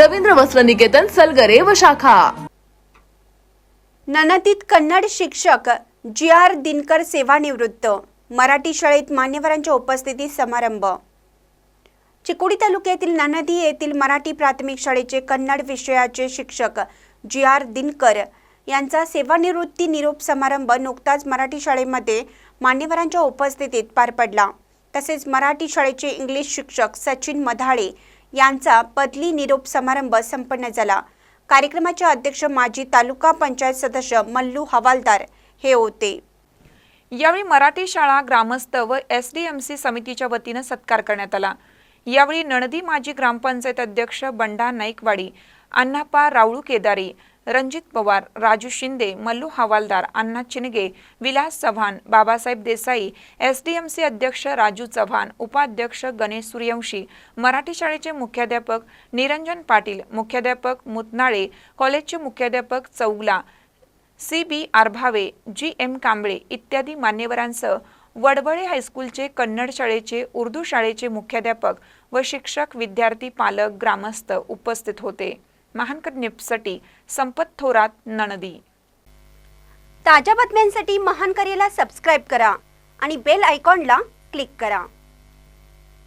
रवींद्र वस्त्र निकेतन सलगरे व शाखा. ननतीत कन्नड शिक्षक जी आर दिनकर सेवानिवृत्त मराठी शाळेत मान्यवरांच्या उपस्थितीत समारंभ. चिकोडी तालुक्यातील ननदी येथील मराठी प्राथमिक शाळेचे कन्नड विषयाचे शिक्षक जी आर दिनकर यांचा सेवानिवृत्ती निरोप समारंभ नुकताच मराठी शाळेमध्ये मान्यवरांच्या उपस्थितीत पार पडला. तसेच मराठी शाळेचे इंग्लिश शिक्षक सचिन मधाळे यांचा बदली निरोप समारंभ संपन्न झाला. कार्यक्रमाचे अध्यक्ष माजी तालुका पंचायत सदस्य मल्लू हवालदार हे होते. यावेळी मराठी शाळा ग्रामस्थ व एस डी एम सी समितीच्या वतीनं सत्कार करण्यात आला. यावेळी नणदी माजी ग्रामपंचायत अध्यक्ष बंडा नाईकवाडी अण्णापा राऊळू केदारी रणजित पवार राजू शिंदे मल्लू हवालदार Anna Chinge Vilas Chavan Babasaheb Desai S D M C अध्यक्ष राजू चव्हाण उपाध्यक्ष गणेश सूर्यवंशी मराठी शाळेचे मुख्याध्यापक निरंजन पाटील मुख्याध्यापक मुतनाळे कॉलेजचे मुख्याध्यापक Chougala C B Arbhave G M Kamble इत्यादी मान्यवरांसह वडवळे हायस्कूलचे कन्नड शाळेचे उर्दू शाळेचे मुख्याध्यापक व शिक्षक विद्यार्थी पालक ग्रामस्थ उपस्थित होते. महानकर निप्सटी संपत थोरात नणदी. ताज्या बातम्यांसाठी महान करेला सबस्क्राईब करा आणि बेल आयकॉनला क्लिक करा.